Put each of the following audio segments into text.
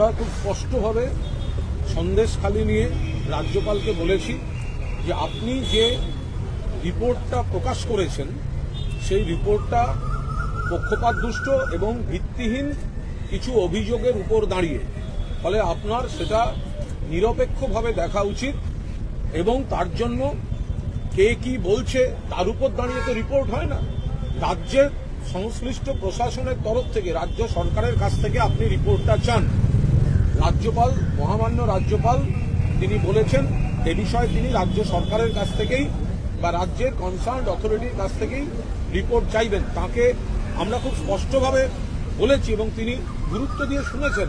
আমরা খুব স্পষ্টভাবে সন্দেশখালি নিয়ে রাজ্যপালকে বলেছি যে আপনি যে রিপোর্টটা প্রকাশ করেছেন, সেই রিপোর্টটা পক্ষপাতদুষ্ট এবং ভিত্তিহীন কিছু অভিযোগের উপর দাঁড়িয়ে। ফলে আপনার সেটা নিরপেক্ষভাবে দেখা উচিত এবং তার জন্য কে কি বলছে তার উপর দাঁড়িয়ে তো রিপোর্ট হয় না। রাজ্যের সংশ্লিষ্ট প্রশাসনের তরফ থেকে, রাজ্য সরকারের কাছ থেকে আপনি রিপোর্টটা চান। রাজ্যপাল, মহামান্য রাজ্যপাল তিনি বলেছেন, এ বিষয়ে তিনি রাজ্য সরকারের কাছ থেকেই বা রাজ্যের কনসার্ন অথরিটির কাছ থেকেই রিপোর্ট চাইবেন। তাকে আমরা খুব স্পষ্টভাবে বলেছি এবং তিনি গুরুত্ব দিয়ে শুনেছেন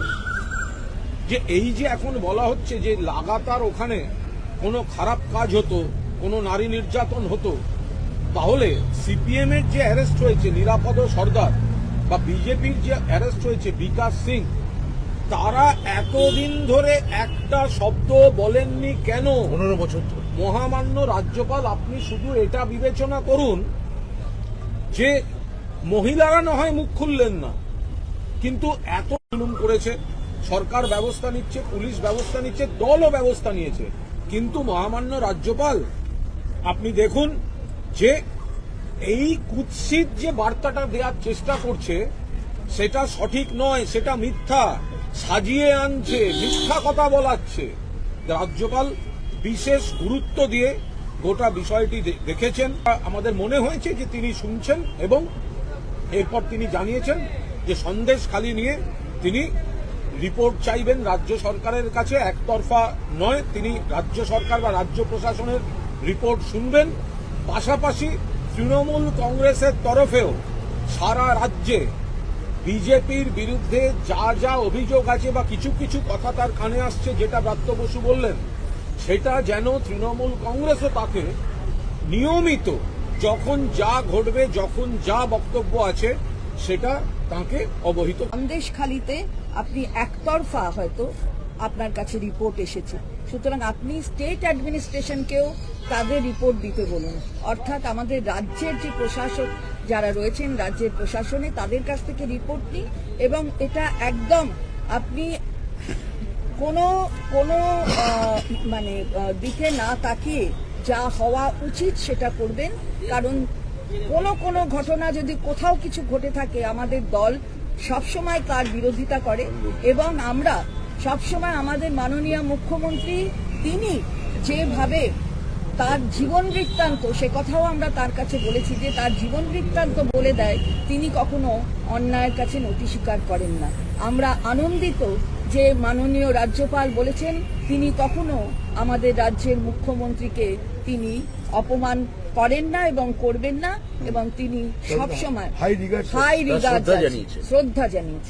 যে এই যে এখন বলা হচ্ছে যে লাগাতার ওখানে কোনো খারাপ কাজ হতো, কোনো নারী নির্যাতন হতো, তাহলে সিপিএম এর যে অ্যারেস্ট হয়েছে, নিরাপদ সর্দার, বা বিজেপির যে অ্যারেস্ট হয়েছে, বিকাশ সিং, তারা এতদিন ধরে একটা শব্দ বলেননি কেন? পনেরো বছর ধরে। মহামান্য রাজ্যপাল আপনি শুধু এটা বিবেচনা করুন যে মহিলারা না হয় মুখ খুললেন না কিন্তু এত জুলুম করেছে। সরকার ব্যবস্থা নিচ্ছে পুলিশ ব্যবস্থা নিচ্ছে দলও ব্যবস্থা নিয়েছে। কিন্তু মহামান্য রাজ্যপাল আপনি দেখুন যে এই কুৎসিত যে বার্তাটা দেওয়ার চেষ্টা করছে সেটা সঠিক নয় সেটা মিথ্যা। সাজিয়ে আনছে, মিথ্যা কথা বলাচ্ছে। রাজ্যপাল বিশেষ গুরুত্ব দিয়ে গোটা বিষয়টি দেখেছেন। আমাদের মনে হয়েছে যে তিনি শুনছেন এবং এরপর তিনি জানিয়েছেন যে সন্দেশ খালি নিয়ে তিনি রিপোর্ট চাইবেন রাজ্য সরকারের কাছে। একতরফা নয়, তিনি রাজ্য সরকার বা রাজ্য প্রশাসনের রিপোর্ট শুনবেন। পাশাপাশি তৃণমূল কংগ্রেসের তরফেও সারা রাজ্যে বিজেপির বিরুদ্ধে যা যা অভিযোগ আছে বা কিছু কিছু কথা তার কানে আসছে, যেটা ব্রাত্য বসু বললেন, সেটা যেন তৃণমূল কংগ্রেসও তাকে নিয়মিত যখন যা ঘটবে, যখন যা বক্তব্য আছে, সেটা তাকে অবহিত সন্দেশখালিতে আপনি একতরফা হয়তো আপনার কাছে রিপোর্ট এসেছে। সুতরাং আপনি স্টেট অ্যাডমিনিস্ট্রেশনকেও তাদের রিপোর্ট দিতে বলুন। অর্থাৎ আমাদের রাজ্যের যে প্রশাসক যারা রয়েছেন রাজ্যের প্রশাসনে, তাদের কাছ থেকে রিপোর্ট নিন এবং এটা একদম আপনি কোনো কোনো মানে দিকে না তাকিয়ে যা হওয়া উচিত সেটা করবেন। কারণ কোনো কোনো ঘটনা যদি কোথাও কিছু ঘটে থাকে, আমাদের দল সবসময় তার বিরোধিতা করে এবং আমরা সবসময় আমাদের মাননীয় মুখ্যমন্ত্রী, তিনি যেভাবে তার জীবন বৃত্তান্ত সে কথাও আমরা তার কাছে বলেছি যে তার জীবন বৃত্তান্ত বলে দেয় তিনি কখনো অন্যায়ের কাছে নতি স্বীকার করেন না। আমরা আনন্দিত যে মাননীয় রাজ্যপাল বলেছেন তিনি কখনো আমাদের রাজ্যের মুখ্যমন্ত্রীকে তিনি অপমান করেন না এবং করবেন না এবং তিনি সবসময় হাই রিগার্ড। শ্রদ্ধা জানিয়েছেন।